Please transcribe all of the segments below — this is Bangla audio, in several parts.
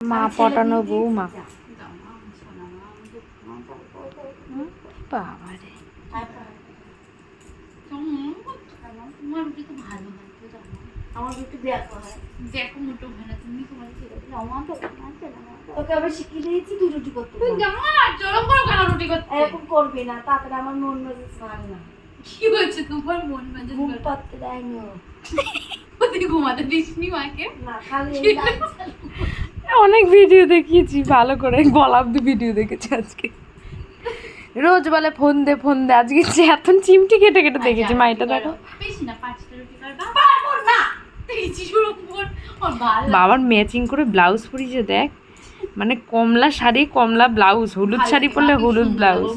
মা পটানো বৌমা। বাবা রে তোমার রুটি তো তো আমার হয় মন মেজাজ ভালো না। কি হয়েছে তোমার মন মেজাজ? পাততে দেয়নি ঘুমাতে দিসনি মাকে? না খালি। অনেক ভিডিও দেখিয়েছি ভালো করে। গলা অব্দি ভিডিও দেখেছি আজকে? রোজ বলে ফোন দে ফোন দে। আজকে যে এত চিমটি কেটে কেটে দেখেছি দেখো। না দেখেছি ওর ভালো বাবার ম্যাচিং করে ব্লাউজ পরিয়েছে দেখ। মানে কমলা শাড়ি কমলা ব্লাউজ হলুদ শাড়ি পরলে হলুদ ব্লাউজ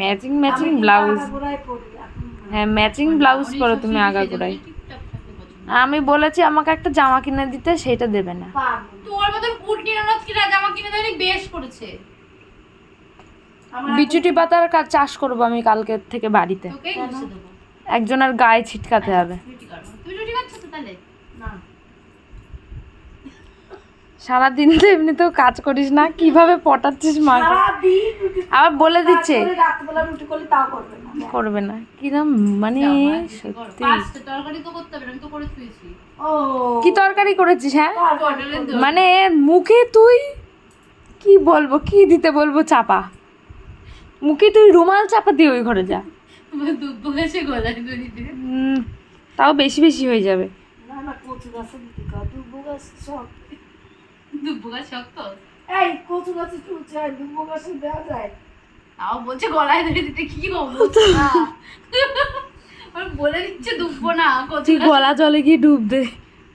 ম্যাচিং ম্যাচিং ব্লাউজ এখন হ্যাঁ ম্যাচিং ব্লাউজ পরো তুমি আগাগোড়ায় আমি বলেছি আমাকে একটা জামা কিনে দিতে সেটা দেবে না। তোর মতন কুটনি ননদ কিনা জামা কিনে দেয়নি বেশ করেছে। আমার বিচুটি পাতার কাজ চাষ করব আমি কালকে থেকে বাড়িতে। একজনের গায়ে ছিটকাতে হবে। রুটি করব তুই রুটি করছ তো তাহলে? না। সারাদিন তো এমনিতেও কাজ করিস না কীভাবে পটাচ্ছিস রুটি আবার বলে দিচ্ছে। করবে না। করবে না। কিরম মানে সত্যি। পাঁচটা তরকারি তো করতে হবে তো করে থুয়েছি ও। কি তরকারি করেছিস হ্যাঁ? মানে মুখে তুই কি বলব কি দিতে বলব চাপা? মুখে তুই রুমাল চাপা দিয়ে ওই ঘরে যা। গেছে তাও বেশি বেশি হয়ে যাবে। না না কচু গাছে রুটি খাও দুব্বো শক্ত। এই কচু গাছে চুলছে আর দুব্বো গাছে দেওয়া যায়। তাও বলছে গলায় ধরে দিতে কি আমি বলে দিচ্ছে দুব্বো না কচু গলা জলে গিয়ে ডুব দে।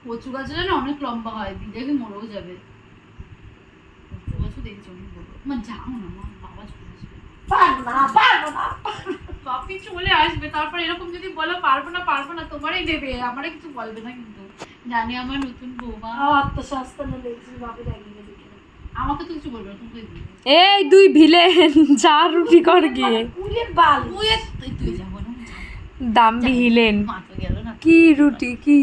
কচু গাছ যেন অনেক লম্বা হয় দিলে কি মরেও যাবে। কচু গাছও দেখছি অনেক বড়। মা যাও না মা বাবা চলে আসবে। পারব না পারব না। বাপি চলে আসবে তারপর এরকম যদি বলো পারব না পারব না তোমারই দেবে আমারে কিছু বলবে না কিন্তু। জানি আমার নতুন বৌমা। আমার তো সস্তা না দেখছি বাপে লাগিয়ে আমাকে তো কিছু বলবে না তুমি এই দুই ভিলে যা রুটি কর গিয়ে। উলে বাল। তুই তুই তুই যাব। না। দাম্বি হিলেন কি রুটি কি?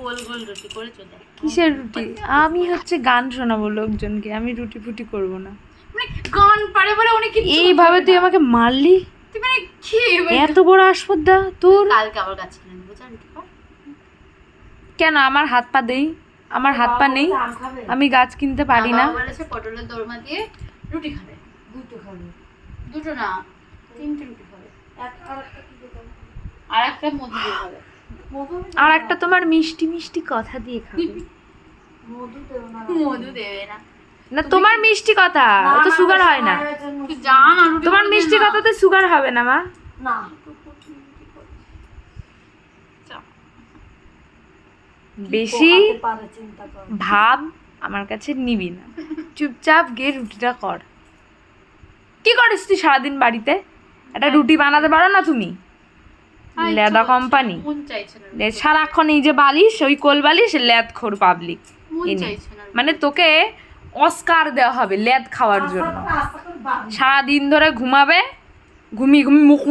গোল গোল রুটি করে চলে কিসের রুটি? আমি হচ্ছে গান শোনাবো লোকজনকে আমি রুটি ফুটি করব না। মানে গান পারে বলে উনি কি এইভাবে তুই আমাকে মারলি? তুই মানে কি? এত বড় আসপদ্দা তোর? কালকে আবার গাছ কিনে কেন? আমার হাত পা দেই? আমার হাত পা নেই? আমি গাছ কিনতে পারি না? বলেছে পটলের দোরমা দিয়ে রুটি খাবে। দুটো খাবে। দুটো না তিনটে রুটি খাবে। আর একটা কি দেখাবে আর একটা মধু দিয়ে খাবে। আর একটা তোমার মিষ্টি মিষ্টি কথা দিয়ে খাবে। মধু দেবো না। মধু দেবে না। না তোমার মিষ্টি কথা ও তো সুগার হয় না। তোমার মিষ্টি কথাতে সুগার হবে না মা? না যা। বেশি ভাব আমার কাছে নিবি না। চুপচাপ গিয়ে রুটিটা কর। কি করিস তুই সারাদিন বাড়িতে? একটা রুটি বানাতে পারো না তুমি? লেদা কোম্পানি। সারাক্ষণ এই যে বালিশ ওই কোল বালিশ ল্যাদ খোর পাবলিক মন তোকে অস্কার দেওয়া হবে ল্যাদ খাওয়ার জন্য। সারাদিন ধরে ঘুমাবে ঘুমিয়ে ঘুমিয়ে মুখ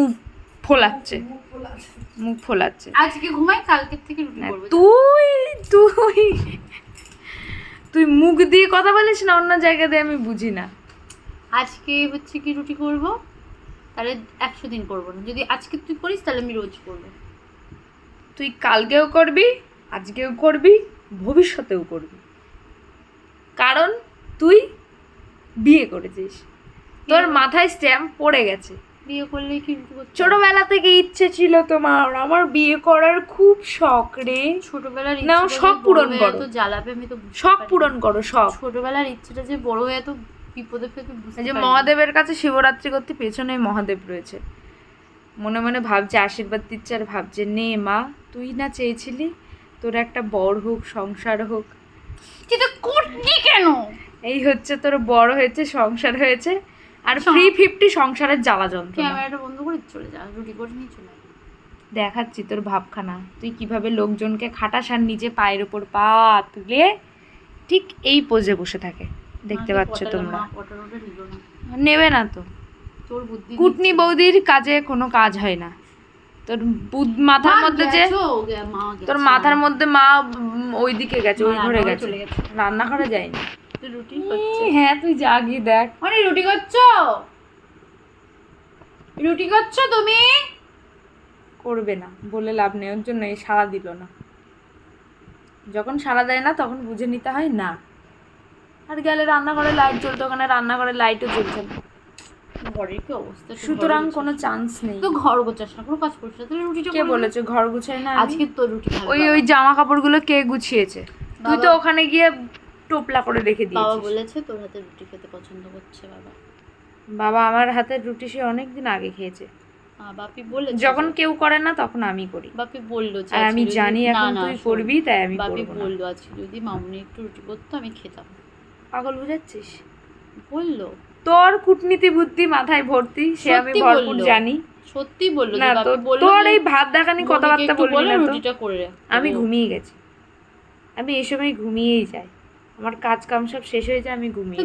ফোলাচ্ছে। মুখ ফোলাচ্ছে। আজকে ঘুমাই কালকের থেকে রুটি তুই তুই তুই মুখ দিয়ে কথা বলিস না অন্য জায়গা দিয়ে আমি বুঝি না। আজকে হচ্ছে কি রুটি করব? তাহলে একশো দিন করব না। যদি আজকে তুই করিস তাহলে আমি রোজ করব। তুই কালকেও করবি আজকেও করবি ভবিষ্যতেও করবি। কারণ তুই বিয়ে করেছিস। তোর মাথায় স্ট্যাম্প পড়ে গেছে। বিয়ে করলে কি রুটি করতে ছোটবেলা থেকে ইচ্ছে ছিল তোমার। আমার বিয়ে করার খুব শখ রে। ছোটবেলার ইচ্ছেটা শখ পূরণ করো। এত জ্বালাবে আমি তো শখ পূরণ করো শখ। ছোটবেলার ইচ্ছেটা যে বড় হয়ে এত বিপদে ফেলে যে মহাদেবের কাছে শিবরাত্রি করতে পেছনে মহাদেব রয়েছে। মনে মনে ভাবছে আশীর্বাদ দিচ্ছে আর ভাবছে নে মা তুই না চেয়েছিলি তোর একটা বড় হোক সংসার হোক। কিন্তু করলি কেন? এই হচ্ছে তোর বড় হয়েছে সংসার হয়েছে। আর ফ্রি ফিফটি সংসারের জ্বালা যন্ত্রণা। ক্যামেরাটা বন্ধ করে চলে যা রুটি করে নিয়ে চলে দেখাচ্ছি তোর ভাবখানা। তুই কীভাবে লোকজনকে খাটাস আর নিজে পায়ের ওপর পা তুলে ঠিক এই পোজে বসে থাকে। দেখতে পাচ্ছ তোমরা। নেবে না তো। তোর বুদ্ধি কুটনি বৌদির কাজে কোনো কাজ হয় না। তোর বুদ- মাথার মধ্যে যে তোর মাথার মধ্যে মা ওইদিকে গেছে ওই ঘরে গেছে। রান্না করা যায়নি। রুটি করছিস? হ্যাঁ তুই যা গিয়ে দেখ। মানে রুটি করছ? রুটি করছ তুমি? করবে না বলে লাভ নেই ওর জন্য এই সাড়া দিল না। যখন সাড়া দেয় না তখন বুঝে নিতে হয় না। আর গেলে রান্নাঘরে লাইট জ্বলতো ওখানে রান্নাঘরে লাইটও জ্বলছে না। ঘরের কি অবস্থা? সুতরাং কোনো চান্স নেই। তো ঘর গোছাস না কোনো কাজ করছিস না। তাহলে রুটিটা কে বলেছে ঘর গুছাই না আজকে তো রুটি ওই ওই জামা কাপড়গুলো কে গুছিয়েছে? তুই তো ওখানে গিয়ে টোপলা করে রেখে বাবা বলেছে তোর হাতে রুটি খেতে পছন্দ করছে বাবা। বাবা আমার হাতের রুটি সে অনেক দিন আগে খেয়েছে। বাপি বলেছে যখন কেউ করে না তখন আমি করি। বাপি বলল যে আর আমি জানি এখন তুই করবি তাই আমি বাপি বলল আজকে যদি মামুনি একটু রুটি করতো আমি খেতাম। পাগল বুঝাচ্ছিস? বলল। তোর কূটনীতি বুদ্ধি মাথায় ভর্তি সে আমি ভরপুর জানি। সত্যি বলল না তোর বলল এই ভাত দেখানি কথাবার্তা একটু বলবি বলে না তো? রুটিটা করে। আমি ঘুমিয়ে গেছি। আমি এই সময় ঘুমিয়েই যাই। আমার কাজ কাম সব শেষ হয়ে যায় আমি ঘুমিয়ে